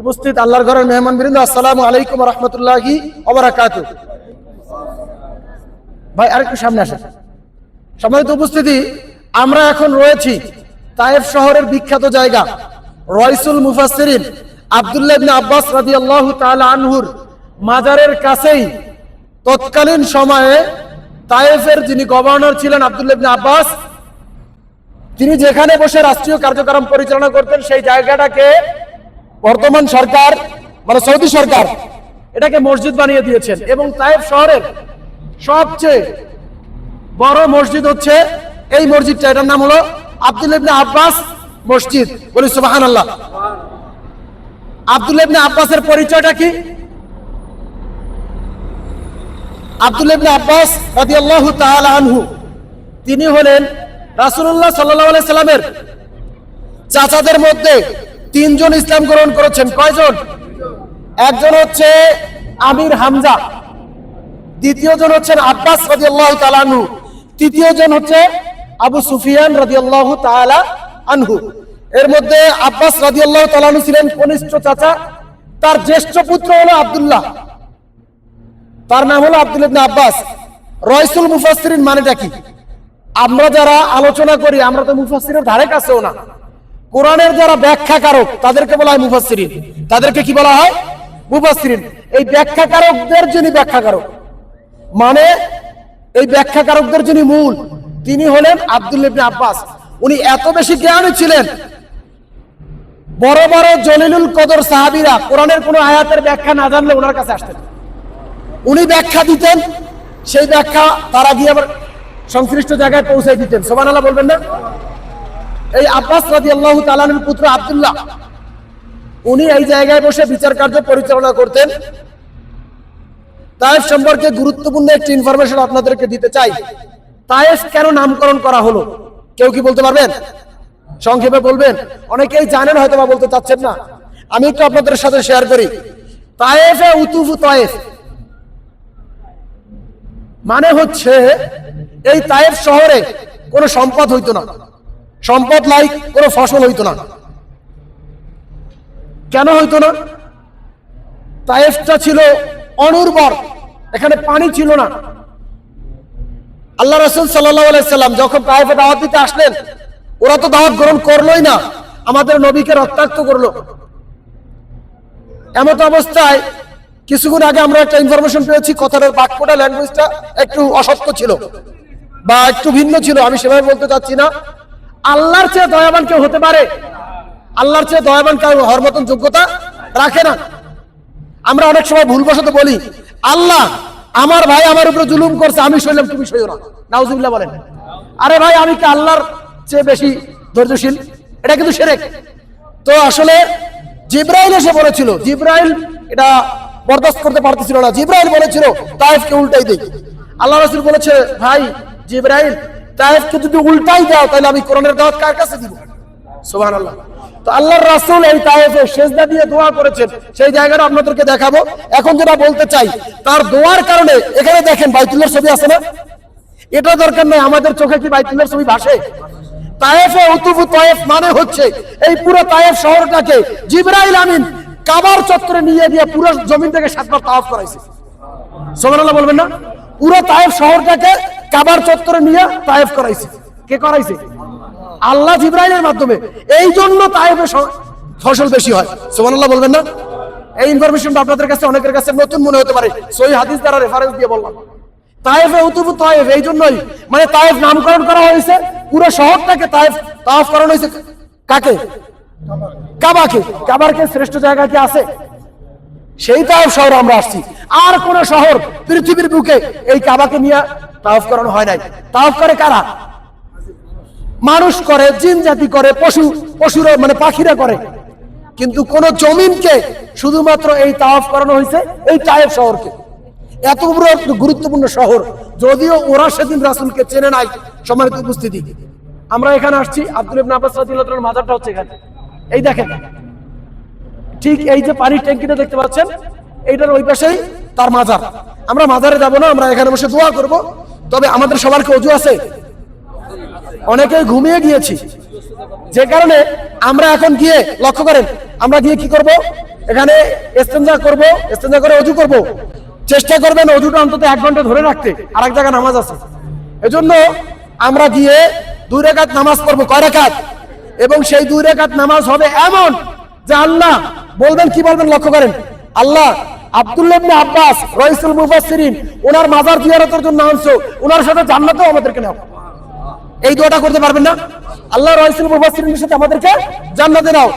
উপস্থিত আল্লাহর ঘরের মেহমান বৃন্দ আসসালামু আলাইকুম রহমতুল্লাহি ওবারাকাতু ভাই, আরেকটু সামনে আসেন। সম্মানিত উপস্থিতি, আমরা এখন রয়েছি তায়েফ শহরের বিখ্যাত জায়গা, রয়সুল মুফাসসিরিন আব্দুল্লাহ ইবনে আব্বাস রাদিয়াল্লাহু তাআলা আনহুর মাজারের কাছেই তৎকালীন সময়ে তায়েফের যিনি গভর্নর ছিলেন আব্দুল্লাহ আব্বাস তিনি যেখানে বসে রাষ্ট্রীয় কার্যক্রম পরিচালনা করতেন, সেই জায়গাটাকে বর্তমান সরকার মানে সৌদি সরকার, এটাকে মসজিদ বানিয়ে দিয়েছেন। এবং তাইফ শহরের সবচেয়ে বড় মসজিদ হচ্ছে এই মসজিদটা। এটার নাম হলো আব্দুল আব্বাস মসজিদ। বলি সুবাহান আল্লাহ আব্দুল আব্বাসের পরিচয়টা কি? আব্দুল আব্বাস তিনি হলেন আলাইহি সাল্লামের চাচাদের মধ্যে তিনজন ইসলাম গ্রহণ করেছেন। কয়জন? একজন হচ্ছে আমির হামজা দ্বিতীয় জন হচ্ছেন আব্বাস রাদিয়াল্লাহু তাআলা আনহু তৃতীয় জন হচ্ছে আবু সুফিয়ান রাদিয়াল্লাহু তাআলা আনহু। এর মধ্যে আব্বাস রাদিয়াল্লাহু তাআলা আনহু ছিলেন কনিষ্ঠ চাচা, তার জ্যেষ্ঠ পুত্র হলো আব্দুল্লাহ। তার নাম হলো আব্দুল আব্বাস। রয়সুল মুফাসসিরিন মানেটা কি? আমরা যারা আলোচনা করি, আমরা তো মুফাসসিরের ধারে কাছেও না। কোরআনের যারা ব্যাখ্যাকারক, তাদেরকে বলা হয় মুফাসসিরিন। তাদেরকে কি বলা হয়? মুফাসসিরিন। এই ব্যাখ্যাকারকদের যিনি ব্যাখ্যাকারক মানে এই ব্যাখ্যাকারকদের যিনি মূল, তিনি হলেন আব্দুল ইবনে আব্বাস। উনি এত বেশি জ্ঞানী ছিলেন। বড় বড় জলিলুল কদর সাহাবিরা কোরআনের কোনো আয়াতের ব্যাখ্যা না জানলে ওনার কাছে আসতেন। উনি ব্যাখ্যা দিতেন, সেই ব্যাখ্যা তারা গিয়ে আবার সংশ্লিষ্ট জায়গায় পৌঁছে দিতেন। সোমান আল্লাহ বলবেন না? এই আব্বাস রাজি আল্লাহ তালানের পুত্র আবদুল্লাহ, উনি এই জায়গায় বসে বিচার কার্য পরিচালনা করতেন। তায়েফ সম্পর্কে গুরুত্বপূর্ণ একটি ইনফরমেশন আপনাদেরকে দিতে চাই। তায়েফ কেন নামকরণ করা হলো? কেউ কি বলতে পারবেন? সংক্ষেপে বলবেন। অনেকেই জানেন হয়তো বা বলতে চাচ্ছেন না। আমি একটু আপনাদের সাথে শেয়ার করি। তায়েফে উতুফু তায়েফ। মানে হচ্ছে এই তায়েফ শহরে কোনো সম্পদ হইতো না। সম্পদ লাইক কোনো ফসল হইতো না। কেন হইতো না? তায়েফটা ছিল অনুর্বর, এখানে পানি ছিল না। আল্লাহ রসুল সাল্লাম যখন তায়েফে দাওয়াত দিতে আসলেন, ওরা তো দাওয়াত গ্রহণ করলোই না, আমাদের নবীকে রক্তাক্ত করল। এমত অবস্থায় কিছুক্ষণ আগে আমরা একটা ইনফরমেশন পেয়েছি, কথাটার বাক্যটা ল্যাঙ্গুয়েজটা একটু অসত্য ছিল। বা একটু ভিন্ন ছিল, আমি সেভাবে বলতে চাচ্ছি না। আল্লাহর চেয়ে দয়াবান কেউ হতে পারে? আল্লাহর চেয়ে দয়াবান কেউ হওয়ার মতন যোগ্যতা রাখে না। আমরা অনেক সময় ভুলবশত বলি, আল্লাহ আমার ভাই আমার উপরে জুলুম করছে, আমি সইলাম, তুমি সইও না। নাউজুবিল্লাহ বলেন। আরে ভাই, আমি কি আল্লাহর চেয়ে বেশি ধৈর্যশীল? এটা কিন্তু সেরেক। তো আসলে জিব্রাইল এসে বলেছিল, জিব্রাইল এটা বরদাস্ত করতে পারতেছিল না। জিব্রাইল বলেছিল, তাইফকে উল্টাই দিই। আল্লাহ রাসূল বলেছে, ভাই জিব্রাইল তাইফকে যদি উল্টাই দাও, তাহলে আমি কোরআনের দাওয়াত কার কাছে দিব? সুবহানাল্লাহ। তো আল্লাহর রাসূল এই তাইফে সেজদা দিয়ে দোয়া করেছেন। সেই জায়গাটা আপনাদেরকে দেখাবো। এখন যেটা বলতে চাই, তার দোয়ার কারণে, এখানে দেখেন বাইতুল্লাহর ছবি আছে না? এটা দরকার নয় আমাদের চোখে কি বাইতুল্লাহর ছবি ভাসে? তায়েফে উতুফু তায়েফ মানে হচ্ছে, এই পুরো তায়েফ শহরটাকে জিবরাইল আমিন কাবার চত্বরে নিয়ে গিয়ে পুরো জমিন থেকে সাতবার তাওয়াফ করাইছে। সোমানাল্লাহ বলবেন না? পুরো তায়েফ শহরটাকে কাবার চত্বরে নিয়ে তায়েফ করাইছে। কে করাইছে? আল্লাহ জিব্রাইলের মাধ্যমে। এই জন্য তায়েফে ফসল বেশি হয়। সোমানাল্লাহ বলবেন না? এই ইনফরমেশনটা আপনাদের কাছে, অনেকের কাছে নতুন মনে হতে পারে। সই হাদিস দ্বারা রেফারেন্স দিয়ে বললাম। তায়েফে উতুবু তায়েফ, এই জন্যই। মানে তায়েফ নামকরণ করা হয়েছে, পুরো শহরটাকে তায়েফ, তাওয়াফ করানো হয়েছে। কাকে? কাবাকে। কাবারকে শ্রেষ্ঠ জায়গা কি আছে? সেই তাওয়াফ শহর আমরা আসছি। আর কোন শহর পৃথিবীর বুকে এই কাবাকে নিয়ে তাওয়াফ করানো হয় নাই। তাওয়াফ করে কারা? মানুষ করে, জিন জাতি করে, পশু, পশুরা মানে পাখিরা করে। কিন্তু কোন জমিনকে শুধুমাত্র এই তাওয়াফ করানো হয়েছে এই তায়েফ শহরকে। এত বড় গুরুত্বপূর্ণ শহর, যদিও ওরা সেদিন রাসুলকে চেনে নাই সম্মানিত উপস্থিতি। আমরা এখানে আসছি, আব্দুল ইবনে আব্বাস হচ্ছে এখানে। এই দেখেন, ঠিক এই যে পানির ট্যাঙ্কিটা দেখতে পাচ্ছেন, এইটার ওই পাশেই তার মাজার। আমরা মাজারে যাব না, আমরা এখানে বসে দোয়া করব। তবে আমাদের সবার কি অজু আছে? অনেকেই ঘুমিয়ে গিয়েছি। যে কারণে আমরা এখন গিয়ে লক্ষ্য করেন, আমরা গিয়ে কি করব? এখানে ইস্তেঞ্জা করব, ইস্তেঞ্জা করে অজু করব। চেষ্টা করবেন অজুটা অন্তত এক ঘণ্টা ধরে রাখতে আর এক জায়গায় নামাজ আছে। এজন্য আমরা গিয়ে দুই রেখাত নামাজ পড়ব, কয় রেখাত? এবং সেই দুই রেখাত নামাজ হবে এমন যে আল্লাহ, বলবেন কি বলবেন লক্ষ্য করেন? আল্লাহ আব্দুল্লাহ ইবনে আব্বাস রইসুল মুফাসসিরিন ওনার মাজার জিয়ারতের জন্য আনছো ওনার সাথে জান্নাতেও আমাদেরকে নাও। এই দোয়াটা করতে পারবেন না? আল্লাহ রইসুল মুফাসসিরিনের সাথে আমাদেরকে জান্নাতে নাও।